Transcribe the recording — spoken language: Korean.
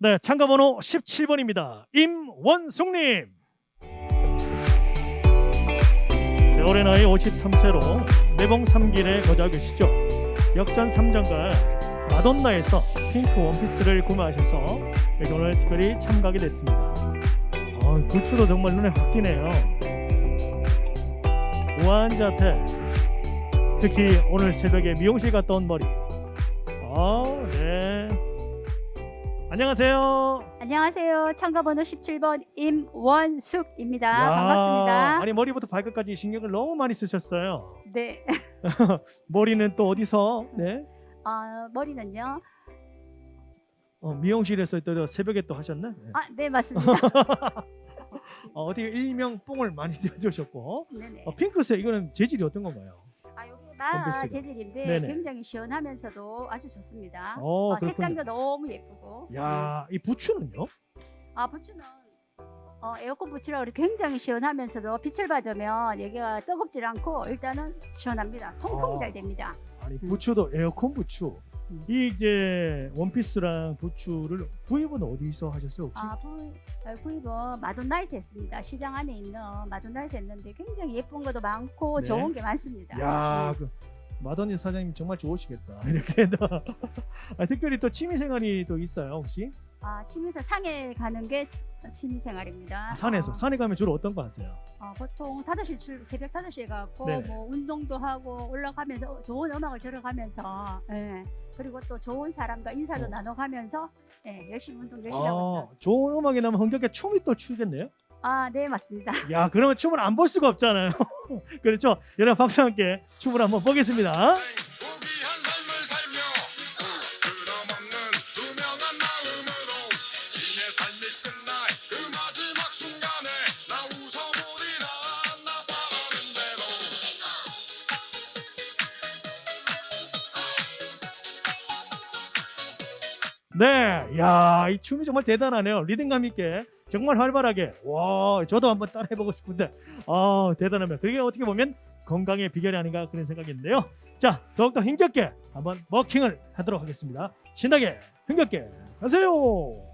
네, 참가 번호 17번입니다. 임원숙님. 네, 올해 나이 53세로 매봉 3길에 거주하고 계시죠. 역전 3장과 마돈나에서 핑크 원피스를 구매하셔서 오늘 특별히 참가하게 됐습니다. 어, 부츠도 정말 눈에 확 띄네요. 우아한 자태. 특히 오늘 새벽에 미용실 갔다 온 머리. 아, 네. 안녕하세요. 안녕하세요. 참가번호 17번 임원숙입니다. 야, 반갑습니다. 아니 머리부터 발끝까지 신경을 너무 많이 쓰셨어요. 네. 머리는 또 어디서? 네. 아, 머리는요. 어, 미용실에서 또 새벽에 또 하셨나? 네. 아, 네, 맞습니다. 어, 어떻게 일명 뽕을 많이 네네. 어, 핑크색 이거는 재질이 어떤 건가요? 아. 재질인데 네네. 굉장히 시원하면서도 아주 좋습니다. 어, 아, 그렇군요. 색상도 너무 예쁘고. 야, 이 부츠는요? 아, 부츠는 어, 에어컨 부츠라 우리 굉장히 시원하면서도 빛을 받으면 여기가 뜨겁지 않고 일단은 시원합니다. 통풍이 아. 잘 됩니다. 아니 부츠도 에어컨 부츠. 음. 이 이제 원피스랑 부츠를 구입은 어디서 하셨어요 혹시? 아, 구, 아, 구입은 마돈나에서 했습니다. 시장 안에 있는 마돈나에서 했는데 굉장히 예쁜 것도 많고 네. 좋은 게 많습니다. 야, 네. 그 마더니 사장님 정말 좋으시겠다. 이렇게 또 아, 특별히 또 취미 생활이 또 있어요 혹시? 아, 취미생 상해 가는 게 취미 생활입니다. 아, 산에서 어, 산에 가면 주로 어떤 거 하세요? 어, 보통 5시 출 새벽 5시에 가고 네네. 뭐 운동도 하고 올라가면서 좋은 음악을 들어가면서 예. 그리고 또 좋은 사람과 인사도 어. 나눠가면서 예, 열심히 운동 열심히 하고 아, 있다. 좋은 음악이 나면 흥겹게 춤이 또 추겠네요. 아, 네, 맞습니다. 야, 그러면 춤을 안 볼 수가 없잖아요. 그렇죠? 여러분 박수 함께 춤을 한번 보겠습니다. 네, 야, 이 춤이 정말 대단하네요. 리듬감 있게 정말 활발하게. 와, 저도 한번 따라해 보고 싶은데, 아, 대단하면 그게 어떻게 보면 건강의 비결이 아닌가 그런 생각인데요. 자, 더욱더 힘겹게 한번 워킹을 하도록 하겠습니다. 신나게 힘겹게 가세요.